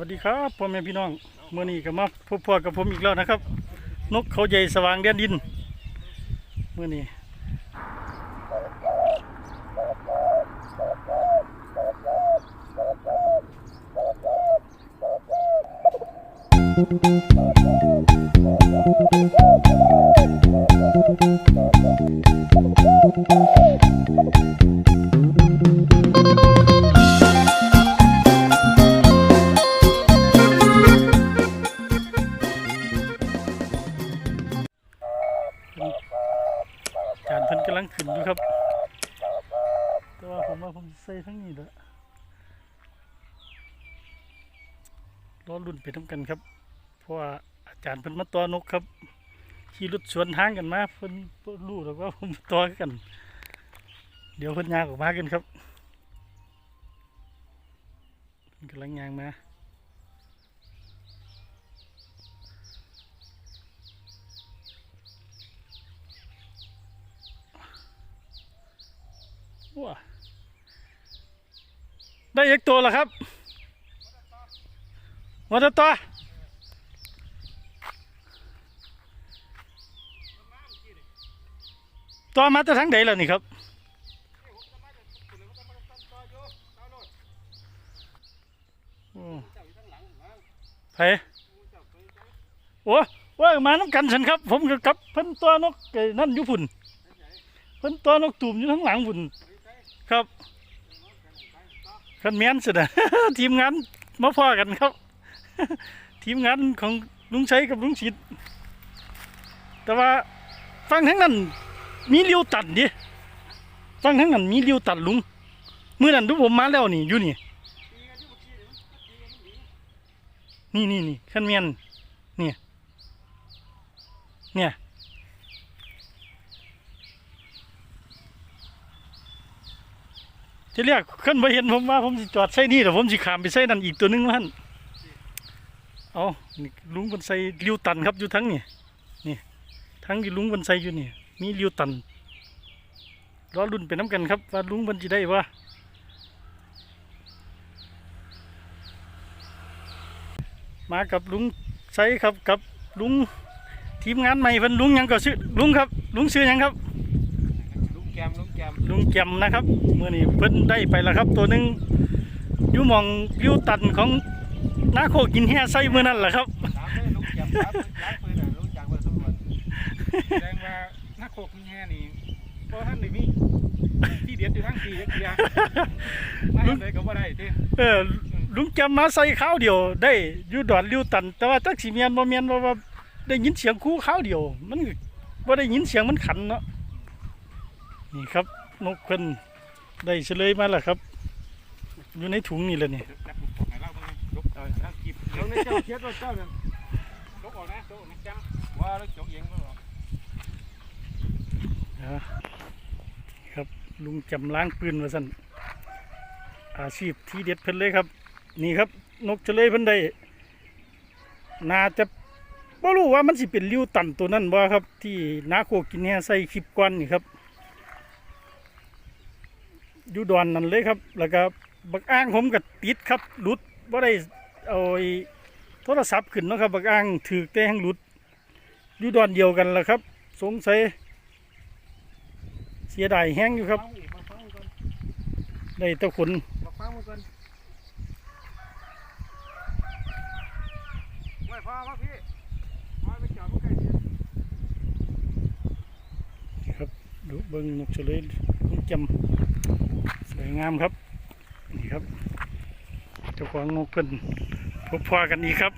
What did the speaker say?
วัสดีครับพ่อแม่พี่น้องเมื่อนี้ก็มาพบพ่อกับผมอีกแล้วนะครับ นกเขาใหญ่สว่างแดนดินเมื่อนี้จ แต่ว่าผมว่าผมใส่ทั้งนี้แหละรอรุ่นไปทำกันครับ เพราะว่าอาจารย์เพิ่นมาตัวนกครับ ขี่รถสวนทางกันมาเพิ่นบ่รู้แล้วว่าผมตัวกัน เดี๋ยวเพิ่นยางออกมากันครับกำลังยางมา ว้าได้อีกตัวแล้วครับมาตัวตัวตัวมาจากทางไหนล่ะนี่ครับโอ้ไผโอ้ว่ามาน้ำกันฉันครับ ผมก็กับเพิ่นตัวนกนั่นอยู่พุ่นเพิ่นตัวนกตุ่มอยู่ข้างหลังพุ่น ครับขันแม้นสุดอะทีมงานมาพ่อกันครับ ทีมงานของลุงชัยกับลุงชิดแต่ว่าฟังทั้งนั้น มีเลี้ยวตัดดิฟังทั้งนั้นมีเลี้ยวตัดลุงเมื่อนั้นทุกผมมาแล้วนี่อยู่นี่นี่นี่นี่ขันแม้นเนี่ยเนี่ย ที่เรียกขึ้นมาเห็นผมว่าผมสิจอดใส่นี่แต่ผมสิขามไปใส่นั่นอีกตัวหนึงมันเอานี่ลุงคนใส่ริวตันครับอยู่ทั้งนี่นี่ทั้งที่ลุงคนใส่อยู่นี่มีริวตันรอรุ่นไปน้ำกันครับว่าลุงมันจะได้ว่ามากับลุงใส่ครับกับลุงทีมงานใหม่เพิ่นลุงยังก็ชื่อลุงครับ ลุงชื่อยังครับลุงแกมลุง ลุงแกมนะครับเมื่อนี้เพิ่นได้ไปแล้วครับ ตัวหนึ่งอยู่หมองริ้วตันของนาโคกินแห่ไส้เมื่อนั้นแหละครับถามเลยลุงแกมครับร้านปืนน่ะลุงจากวันสมบูรณ์แสดงว่านักโคกแง่นี่เพราะท่านนี่มีที่เด็ดอยู่ทั้งทีเดียวมาทำเลยก็บ่ได้ที่เออลุงแกมมาใส่ข้าวเดียว ได้อยู่ดอนริ้วตัน แต่ว่าจักสิเมียนบ่เมียนว่าว่าได้ยินเสียงคู่ข้าวเดียว มันก็บ่ได้ยินเสียงมันขันเนาะ นี่ครับนกเพิ่นได้เฉลยมาแล้วครับ อยู่ในถุงนี่แหละนี่เล่าบ้างลุกเออนักกีบเดี๋ยวในเจ้าเทียบว่าเจ้าเนี่ยลุกออกนะลุกนักแกมว่าลุกจกเองก็ครับลุงจำล้างปืนมาสั่นอาชีพที่เด็ดเพิ่นเลยครับ นี่ครับ นกเฉลยเพิ่นได้น่าจะบ่รู้ว่ามันสิเป็นริ้วตันตัวนั้นบ่ครับ ที่นาโคกินแห่ใส่คลิปก้อนนี่ครับ อยู่ดอนนั่นเลยครับ แล้วก็บักอ้างผมก็ติดครับหลุดบ่ได้เอาไอ้โทรศัพท์ขึ้นเนาะครับบักอ้างถือแต่แห่งหลุดอยู่ดอนเดียวกันล่ะครับ สงสัยเสียดายแห้งอยู่ครับฟังอีกมาฟังก่อนได้แตะขนมาฟังก่อนไม่พอวะพี่มาไปจอดมันใกล้เดียวครับดูเบิ้งนกเฉลยลูกจำสวย งามครับ นี่ครับ เจ้าของนกเพิ่นพบพอกันอีกครับ